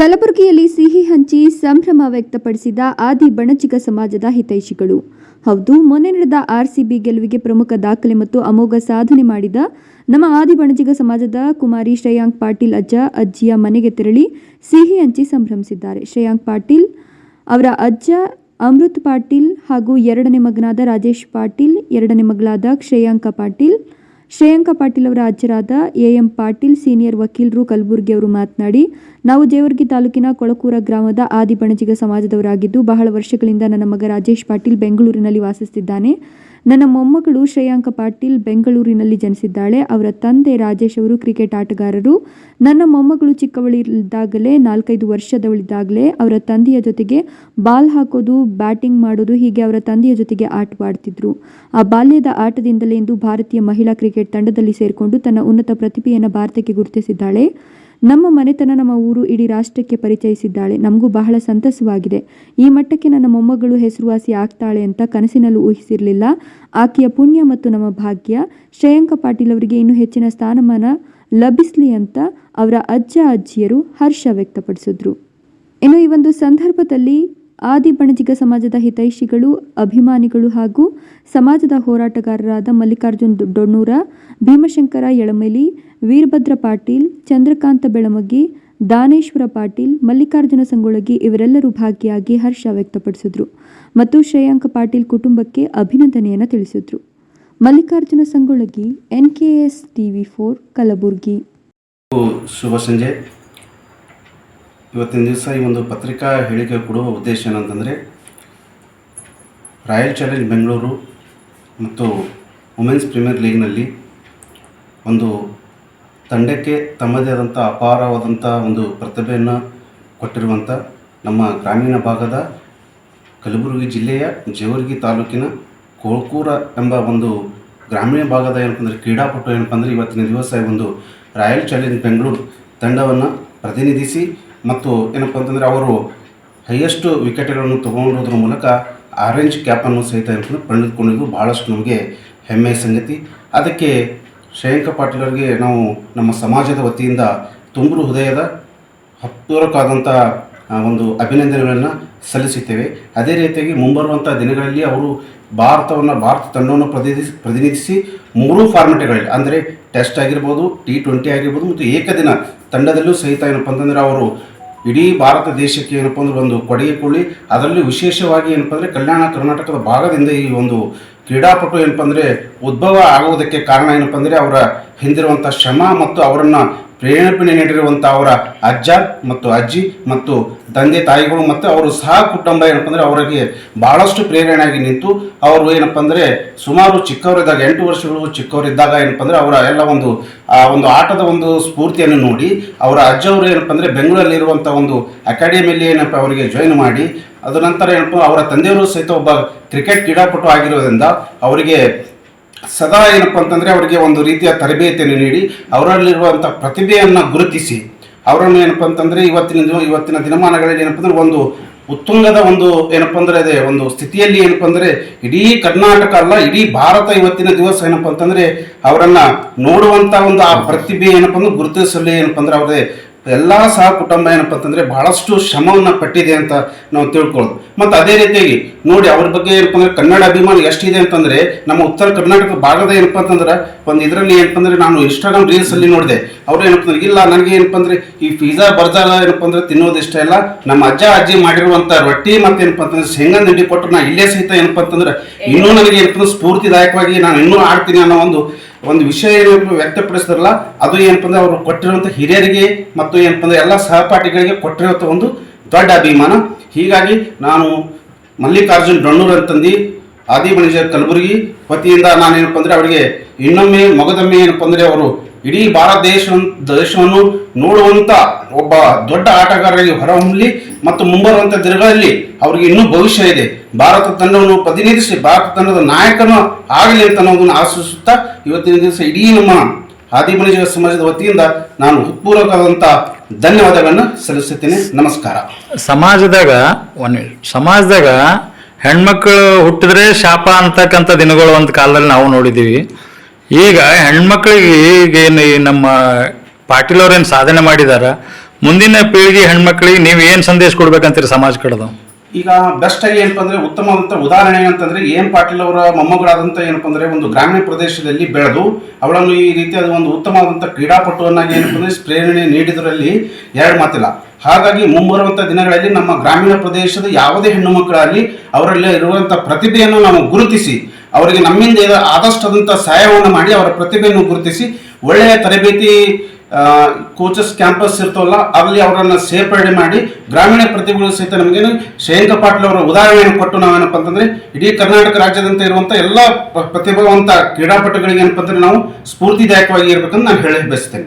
ಕಲಬುರಗಿಯಲ್ಲಿ ಸಿಹಿ ಹಂಚಿ ಸಂಭ್ರಮ ವ್ಯಕ್ತಪಡಿಸಿದ ಆದಿ ಬಣಚಿಗ ಸಮಾಜದ ಹಿತೈಷಿಗಳು. ಹೌದು, ಮೊನ್ನೆ ನಡೆದ ಆರ್ಸಿಬಿ ಗೆಲುವಿಗೆ ಪ್ರಮುಖ ದಾಖಲೆ ಮತ್ತು ಅಮೋಘ ಸಾಧನೆ ಮಾಡಿದ ನಮ್ಮ ಆದಿ ಬಣಜಿಗ ಸಮಾಜದ ಕುಮಾರಿ ಶ್ರೇಯಾಂಕ್ ಪಾಟೀಲ್ ಅಜ್ಜ ಅಜ್ಜಿಯ ಮನೆಗೆ ತೆರಳಿ ಸಿಹಿ ಹಂಚಿ ಸಂಭ್ರಮಿಸಿದ್ದಾರೆ. ಶ್ರೇಯಾಂಕ್ ಪಾಟೀಲ್, ಅವರ ಅಜ್ಜ ಅಮೃತ್ ಪಾಟೀಲ್ ಹಾಗೂ ಎರಡನೇ ಮಗನಾದ ರಾಜೇಶ್ ಪಾಟೀಲ್, ಎರಡನೇ ಮಗಳಾದ ಶ್ರೇಯಾಂಕ ಪಾಟೀಲ್ ಶ್ರೇಯಾಂಕ ಪಾಟೀಲ್ ಅವರ ಅಜ್ಜರಾದ ಎ ಎಂ ಪಾಟೀಲ್, ಸೀನಿಯರ್ ವಕೀಲರು ಕಲಬುರಗಿ ಅವರು ಮಾತನಾಡಿ ನಾವು ಜೇವರ್ಗಿ ತಾಲೂಕಿನ ಕೊಳಕೂರ ಗ್ರಾಮದ ಆದಿ ಬಣಜಿಗ ಸಮಾಜದವರಾಗಿದ್ದು ಬಹಳ ವರ್ಷಗಳಿಂದ ನನ್ನ ಮಗ ರಾಜೇಶ್ ಪಾಟೀಲ್ ಬೆಂಗಳೂರಿನಲ್ಲಿ ವಾಸಿಸುತ್ತಿದ್ದಾನೆ. ನನ್ನ ಮೊಮ್ಮಗಳು ಶ್ರೇಯಾಂಕ ಪಾಟೀಲ್ ಬೆಂಗಳೂರಿನಲ್ಲಿ ಜನಿಸಿದ್ದಾಳೆ. ಅವರ ತಂದೆ ರಾಜೇಶ್ ಅವರು ಕ್ರಿಕೆಟ್ ಆಟಗಾರರು. ನನ್ನ ಮೊಮ್ಮಗಳು ಚಿಕ್ಕವಳಿದ್ದಾಗಲೇ, ನಾಲ್ಕೈದು ವರ್ಷದವಳಿದ್ದಾಗಲೇ ಅವರ ತಂದೆಯ ಜೊತೆಗೆ ಬಾಲ್ ಹಾಕೋದು, ಬ್ಯಾಟಿಂಗ್ ಮಾಡೋದು, ಹೀಗೆ ಅವರ ತಂದೆಯ ಜೊತೆಗೆ ಆಟವಾಡ್ತಿದ್ರು ಆ ಬಾಲ್ಯದ ಆಟದಿಂದಲೇ ಇಂದು ಭಾರತೀಯ ಮಹಿಳಾ ಕ್ರಿಕೆಟ್ ತಂಡದಲ್ಲಿ ಸೇರಿಕೊಂಡು ತನ್ನ ಉನ್ನತ ಪ್ರತಿಭೆಯನ್ನು ಭಾರತಕ್ಕೆ ಗುರುತಿಸಿದ್ದಾಳೆ. ನಮ್ಮ ಮನೆತನ ನಮ್ಮ ಊರು ಇಡೀ ರಾಷ್ಟ್ರಕ್ಕೆ ಪರಿಚಯಿಸಿದ್ದಾಳೆ. ನಮಗೂ ಬಹಳ ಸಂತಸವಾಗಿದೆ. ಈ ಮಟ್ಟಕ್ಕೆ ನನ್ನ ಮೊಮ್ಮಗಳು ಹೆಸರುವಾಸಿ ಆಗ್ತಾಳೆ ಅಂತ ಕನಸಿನಲ್ಲೂ ಊಹಿಸಿರಲಿಲ್ಲ. ಆಕೆಯ ಪುಣ್ಯ ಮತ್ತು ನಮ್ಮ ಭಾಗ್ಯ. ಶ್ರೇಯಾಂಕ ಪಾಟೀಲ್ ಅವರಿಗೆ ಇನ್ನೂ ಹೆಚ್ಚಿನ ಸ್ಥಾನಮಾನ ಲಭಿಸಲಿ ಅಂತ ಅವರ ಅಜ್ಜ ಅಜ್ಜಿಯರು ಹರ್ಷ ವ್ಯಕ್ತಪಡಿಸಿದ್ರು. ಇನ್ನು ಈ ಒಂದು ಸಂದರ್ಭದಲ್ಲಿ ಆದಿ ಬಣಜಿಗ ಸಮಾಜದ ಹಿತೈಷಿಗಳು, ಅಭಿಮಾನಿಗಳು ಹಾಗೂ ಸಮಾಜದ ಹೋರಾಟಗಾರರಾದ ಮಲ್ಲಿಕಾರ್ಜುನ್ ಡೊಣ್ಣೂರ, ಭೀಮಶಂಕರ ಯಳಮೇಲಿ, ವೀರಭದ್ರ ಪಾಟೀಲ್, ಚಂದ್ರಕಾಂತ ಬೆಳಮಗಿ ದಾನೇಶ್ವರ ಪಾಟೀಲ್, ಮಲ್ಲಿಕಾರ್ಜುನ ಸಂಗೊಳಗಿ ಇವರೆಲ್ಲರೂ ಭಾಗಿಯಾಗಿ ಹರ್ಷ ವ್ಯಕ್ತಪಡಿಸಿದ್ರು ಮತ್ತು ಶ್ರೇಯಾಂಕ ಪಾಟೀಲ್ ಕುಟುಂಬಕ್ಕೆ ಅಭಿನಂದನೆಯನ್ನು ತಿಳಿಸಿದ್ರು. Mallikarjuna Sangolagi, N K S TV four, Kalburgi. ಶುಭ ಸಂಜೆ. ಇವತ್ತಿನ ದಿವಸ ಈ ಒಂದು ಪತ್ರಿಕಾ ಹೇಳಿಕೆ ಕೊಡುವ ಉದ್ದೇಶ ಏನಂತಂದರೆ, ರಾಯಲ್ ಚಾಲೆಂಜ್ ಬೆಂಗಳೂರು ಮತ್ತು ವುಮೆನ್ಸ್ ಪ್ರೀಮಿಯರ್ ಲೀಗ್ನಲ್ಲಿ ಒಂದು ತಂಡಕ್ಕೆ ತಮ್ಮದೇ ಆದಂಥ ಅಪಾರವಾದಂಥ ಒಂದು ಪ್ರತಿಭೆಯನ್ನು ಕೊಟ್ಟಿರುವಂಥ ನಮ್ಮ ಗ್ರಾಮೀಣ ಭಾಗದ ಕಲಬುರಗಿ ಜಿಲ್ಲೆಯ ಜೇವರ್ಗಿ ತಾಲೂಕಿನ ಕೋಳ್ಕೂರ ಎಂಬ ಒಂದು ಗ್ರಾಮೀಣ ಭಾಗದ ಏನಪ್ಪ ಅಂದರೆ ಕ್ರೀಡಾಪಟು ಏನಪ್ಪ ಅಂದರೆ ಇವತ್ತಿನ ದಿವಸ ಒಂದು ರಾಯಲ್ ಚಾಲೆಂಜ್ ಬೆಂಗಳೂರು ತಂಡವನ್ನು ಪ್ರತಿನಿಧಿಸಿ ಮತ್ತು ಏನಪ್ಪ ಅಂತಂದರೆ ಅವರು ಹೈಯೆಸ್ಟ್ ವಿಕೆಟ್ಗಳನ್ನು ತಗೊಂಡಿರೋದ್ರ ಮೂಲಕ ಆರೆಂಜ್ ಕ್ಯಾಪನ್ನು ಸಹಿತ ಪಡೆದುಕೊಂಡಿದ್ದು. ಭಾಳಷ್ಟು ನಮಗೆ ಹೆಮ್ಮೆಯ ಸಂಗತಿ. ಅದಕ್ಕೆ ಶ್ರೇಯಾಂಕ ಪಾಟೀಲ್ ನಾವು ನಮ್ಮ ಸಮಾಜದ ವತಿಯಿಂದ ತುಂಬು ಹೃದಯದ ಹತ್ತೂರಕ್ಕಾದಂಥ ಒಂದು ಅಭಿನಂದನೆಗಳನ್ನು ಸಲ್ಲಿಸುತ್ತೇವೆ ಅದೇ ರೀತಿಯಾಗಿ ಮುಂಬರುವಂಥ ದಿನಗಳಲ್ಲಿ ಅವರು ಭಾರತವನ್ನು, ಭಾರತ ತಂಡವನ್ನು ಪ್ರತಿನಿಧಿಸಿ ಪ್ರತಿನಿಧಿಸಿ ಮೂರೂ ಫಾರ್ಮೆಟ್ಗಳಲ್ಲಿ ಅಂದರೆ ಟೆಸ್ಟ್ ಆಗಿರ್ಬೋದು ಟಿ ಟ್ವೆಂಟಿ ಆಗಿರ್ಬೋದು, ಮತ್ತು ಏಕದಿನ ತಂಡದಲ್ಲೂ ಸಹಿತ ಏನಪ್ಪ ಅಂತಂದರೆ ಅವರು ಇಡೀ ಭಾರತ ದೇಶಕ್ಕೆ ಏನಪ್ಪ ಅಂದ್ರೆ ಒಂದು ಕೊಡುಗೆ ಕೊಳ್ಳಿ ಅದರಲ್ಲಿ ವಿಶೇಷವಾಗಿ ಏನಪ್ಪ ಅಂದರೆ ಕಲ್ಯಾಣ ಕರ್ನಾಟಕದ ಭಾಗದಿಂದ ಈ ಒಂದು ಕ್ರೀಡಾಪಟು ಏನಪ್ಪ ಅಂದರೆ ಉದ್ಭವ ಆಗುವುದಕ್ಕೆ ಕಾರಣ ಏನಪ್ಪ ಅಂದರೆ ಅವರ ಹಿಂದಿರುವಂಥ ಶ್ರಮ ಮತ್ತು ಅವರನ್ನು ಪ್ರೇರೇಪಣೆ ನೀಡಿರುವಂಥ ಅವರ ಅಜ್ಜ ಮತ್ತು ಅಜ್ಜಿ ಮತ್ತು ತಂದೆ ತಾಯಿಗಳು ಮತ್ತು ಅವರು ಸಹ ಕುಟುಂಬ ಏನಪ್ಪ ಅಂದರೆ ಅವರಿಗೆ ಭಾಳಷ್ಟು ಪ್ರೇರಣೆಯಾಗಿ ನಿಂತು ಅವರು ಏನಪ್ಪ ಅಂದರೆ ಸುಮಾರು ಚಿಕ್ಕವರಿದ್ದಾಗ, ಎಂಟು ವರ್ಷಗಳು ಚಿಕ್ಕವರಿದ್ದಾಗ ಏನಪ್ಪ ಅಂದರೆ ಅವರ ಎಲ್ಲ ಒಂದು, ಆ ಒಂದು ಆಟದ ಒಂದು ಸ್ಫೂರ್ತಿಯನ್ನು ನೋಡಿ ಅವರ ಅಜ್ಜವರು ಏನಪ್ಪ ಅಂದರೆ ಬೆಂಗಳೂರಲ್ಲಿರುವಂಥ ಒಂದು ಅಕಾಡೆಮಿಯಲ್ಲಿ ಏನಪ್ಪ ಅವರಿಗೆ ಜಾಯಿನ್ ಮಾಡಿ ಅದನಂತರ ಏನಪ್ಪ ಅವರ ತಂದೆಯವರು ಸಹಿತ ಒಬ್ಬ ಕ್ರಿಕೆಟ್ ಕ್ರೀಡಾಪಟು ಆಗಿರೋದ್ರಿಂದ ಅವರಿಗೆ ಸದಾ ಏನಪ್ಪ ಅಂತಂದರೆ ಅವರಿಗೆ ಒಂದು ರೀತಿಯ ತರಬೇತಿಯನ್ನು ನೀಡಿ ಅವರಲ್ಲಿರುವಂಥ ಪ್ರತಿಭೆಯನ್ನು ಗುರುತಿಸಿ, ಅವರನ್ನು ಏನಪ್ಪ ಅಂತಂದರೆ ಇವತ್ತಿನ ಇವತ್ತಿನ ದಿನಮಾನಗಳಲ್ಲಿ ಏನಪ್ಪ ಅಂದರೆ ಒಂದು ಉತ್ತುಂಗದ ಒಂದು ಏನಪ್ಪ ಅಂದರೆ ಅದೇ ಒಂದು ಸ್ಥಿತಿಯಲ್ಲಿ ಏನಪ್ಪ ಅಂದರೆ ಇಡೀ ಕರ್ನಾಟಕ ಅಲ್ಲ, ಇಡೀ ಭಾರತ ಇವತ್ತಿನ ದಿವಸ ಏನಪ್ಪ ಅಂತಂದರೆ ಅವರನ್ನು ನೋಡುವಂಥ ಒಂದು ಆ ಪ್ರತಿಭೆ ಏನಪ್ಪ ಅಂದ್ರೆ ಗುರುತಿಸಲಿ ಏನಪ್ಪ ಅಂದರೆ ಅವರೇ ಎಲ್ಲ ಸಹ ಕುಟುಂಬ ಏನಪ್ಪ ಅಂತಂದರೆ ಬಹಳಷ್ಟು ಶ್ರಮವನ್ನು ಪಟ್ಟಿದೆ ಅಂತ ನಾವು ತಿಳ್ಕೊಳ್ಳೋದು. ಮತ್ತು ಅದೇ ರೀತಿಯಾಗಿ ನೋಡಿ ಅವ್ರ ಬಗ್ಗೆ ಏನಪ್ಪ ಅಂದ್ರೆ ಕನ್ನಡ ಅಭಿಮಾನ ಎಷ್ಟಿದೆ ಅಂತಂದರೆ ನಮ್ಮ ಉತ್ತರ ಕರ್ನಾಟಕ ಭಾಗದ ಏನಪ್ಪ ಅಂತಂದ್ರೆ ಒಂದು ಇದರಲ್ಲಿ ಏನಪ್ಪ ಅಂದ್ರೆ ನಾನು ಇನ್ಸ್ಟಾಗ್ರಾಮ್ ರೀಲ್ಸಲ್ಲಿ ನೋಡಿದೆ. ಅವ್ರು ಏನಪ್ಪ ಅಂದ್ರೆ, ಇಲ್ಲ, ನನಗೆ ಏನಪ್ಪ ಅಂದರೆ ಈ ಪಿಜ್ಜಾ ಬರ್ಜಾರ ಏನಪ್ಪ ಅಂದರೆ ತಿನ್ನೋದು ಇಷ್ಟ ಇಲ್ಲ. ನಮ್ಮ ಅಜ್ಜ, ಅಜ್ಜಿ ಮಾಡಿರುವಂಥ ರೊಟ್ಟಿ ಮತ್ತು ಏನಪ್ಪ ಅಂತಂದ್ರೆ ಶೇಂಗಾ ತಿಂಡಿ ಕೊಟ್ಟರು ನಾ ಇಲ್ಲೇ ಸಹಿತ ಏನಪ್ಪ ಅಂತಂದ್ರೆ ಇನ್ನೂ ನನಗೆ ಏನಪ್ಪ ಅಂದ್ರೆ ಸ್ಫೂರ್ತಿದಾಯಕವಾಗಿ ನಾನು ಇನ್ನೂ ಆಡ್ತೀನಿ ಅನ್ನೋ ಒಂದು ಒಂದು ವಿಷಯ ಏನಪ್ಪ ವ್ಯಕ್ತಪಡಿಸಿದ್ರಲ್ಲ ಅದು ಏನಪ್ಪ ಅಂದ್ರೆ ಅವರು ಕೊಟ್ಟಿರುವಂಥ ಹಿರಿಯರಿಗೆ ಮತ್ತು ಏನಪ್ಪ ಅಂದ್ರೆ ಎಲ್ಲ ಸಹಪಾಠಿಗಳಿಗೆ ಕೊಟ್ಟಿರುವಂಥ ಒಂದು ದೊಡ್ಡ ಅಭಿಮಾನ. ಹೀಗಾಗಿ ನಾನು ಮಲ್ಲಿಕಾರ್ಜುನ್ ಡೊಣ್ಣೂರ್ ಅಂತಂದು ಆದಿ ಮಣಿಜರ್ ಕಲಬುರಗಿ ವತಿಯಿಂದ ನಾನೇನಪ್ಪ ಅಂದರೆ ಅವರಿಗೆ ಇನ್ನೊಮ್ಮೆ ಮೊಗದೊಮ್ಮೆ ಏನಪ್ಪ ಅಂದರೆ ಅವರು ಇಡೀ ಭಾರತ ದೇಶ ದೇಶವನ್ನು ನೋಡುವಂಥ ಒಬ್ಬ ದೊಡ್ಡ ಆಟಗಾರರಿಗೆ ಹೊರಹೊಮ್ಮಲಿ ಮತ್ತು ಮುಂಬರುವಂಥ ದಿನಗಳಲ್ಲಿ ಅವರಿಗೆ ಇನ್ನೂ ಭವಿಷ್ಯ ಇದೆ. ಭಾರತ ತಂಡವನ್ನು ಪ್ರತಿನಿಧಿಸಿ, ಭಾರತ ತಂಡದ ನಾಯಕನು ಆಗಲಿ ಅಂತ ಅನ್ನೋದನ್ನು ಆಶಿಸುತ್ತಾ ಇವತ್ತಿನ ದಿವಸ ಇಡೀ ನಮ್ಮ ಆದಿಮನಿಜ ಸಮಾಜದ ವತಿಯಿಂದ ನಾನು ಹೃತ್ಪೂರ್ವಕವಾದಂಥ ಧನ್ಯವಾದಗಳನ್ನು ಸಲ್ಲಿಸುತ್ತೇನೆ. ನಮಸ್ಕಾರ. ಸಮಾಜದಾಗ ಒಂದು ಸಮಾಜದಾಗ ಹೆಣ್ಮಕ್ಳು ಹುಟ್ಟಿದ್ರೆ ಶಾಪ ಅಂತಕ್ಕಂಥ ದಿನಗಳು ಒಂದು ಕಾಲದಲ್ಲಿ ನಾವು ನೋಡಿದ್ದೀವಿ ಈಗ ಹೆಣ್ಮಕ್ಳಿಗೆ ಈಗೇನು ಈ ನಮ್ಮ ಪಾಟೀಲ್ ಅವ್ರೇನು ಸಾಧನೆ ಮಾಡಿದಾರ? ಮುಂದಿನ ಪೀಳಿಗೆ ಹೆಣ್ಮಕ್ಳಿಗೆ ನೀವು ಏನು ಸಂದೇಶ ಕೊಡ್ಬೇಕಂತೀರಿ ಸಮಾಜ ಕಡೆದು? ಈಗ ಬೆಸ್ಟ್ ಆಗಿ ಏನಪ್ಪ ಅಂದ್ರೆ ಉತ್ತಮವಾದಂಥ ಉದಾಹರಣೆ ಅಂತಂದ್ರೆ ಏನ್ ಪಾಟೀಲ್ ಅವರ ಮೊಮ್ಮಗಳಾದಂಥ ಏನಪ್ಪ ಅಂದ್ರೆ ಒಂದು ಗ್ರಾಮೀಣ ಪ್ರದೇಶದಲ್ಲಿ ಬೆಳೆದು, ಅವಳನ್ನು ಈ ರೀತಿಯಾದ ಒಂದು ಉತ್ತಮವಾದಂಥ ಕ್ರೀಡಾಪಟುವನ್ನಾಗಿ ಏನಪ್ಪ ಅಂದ್ರೆ ಪ್ರೇರಣೆ ನೀಡಿದ್ರಲ್ಲಿ ಎರಡು ಮಾತಿಲ್ಲ. ಹಾಗಾಗಿ ಮುಂಬರುವಂಥ ದಿನಗಳಲ್ಲಿ ನಮ್ಮ ಗ್ರಾಮೀಣ ಪ್ರದೇಶದ ಯಾವುದೇ ಹೆಣ್ಣು ಮಕ್ಕಳಾಗಲಿ ಅವರಲ್ಲಿ ಇರುವಂಥ ಪ್ರತಿಭೆಯನ್ನು ನಾವು ಗುರುತಿಸಿ, ಅವರಿಗೆ ನಮ್ಮಿಂದ ಆದಷ್ಟಾದಂಥ ಸಹಾಯವನ್ನು ಮಾಡಿ ಅವರ ಪ್ರತಿಭೆಯನ್ನು ಗುರುತಿಸಿ, ಒಳ್ಳೆಯ ತರಬೇತಿ ಕೋಚಸ್ ಕ್ಯಾಂಪಸ್ ಇರ್ತವಲ್ಲ, ಅಲ್ಲಿ ಅವರನ್ನು ಸೇರ್ಪಡೆ ಮಾಡಿ ಗ್ರಾಮೀಣ ಪ್ರತಿಭೆಗಳು ಸಹಿತ ನಮಗೇನು ಶೇಂಕ ಪಾಟೀಲ್ ಅವರ ಉದಾಹರಣೆಯನ್ನು ಕೊಟ್ಟು ನಾವೇನಪ್ಪ ಅಂತಂದ್ರೆ, ಇಡೀ ಕರ್ನಾಟಕ ರಾಜ್ಯದಂತ ಇರುವಂತ ಎಲ್ಲ ಪ್ರತಿಭಾವಂತ ಕ್ರೀಡಾಪಟುಗಳಿಗೆ ಏನಪ್ಪ ಅಂದ್ರೆ ನಾವು ಸ್ಫೂರ್ತಿದಾಯಕವಾಗಿ ಇರ್ಬೇಕಂತ ನಾನು ಹೇಳಿ ಬಯಸ್ತೇನೆ.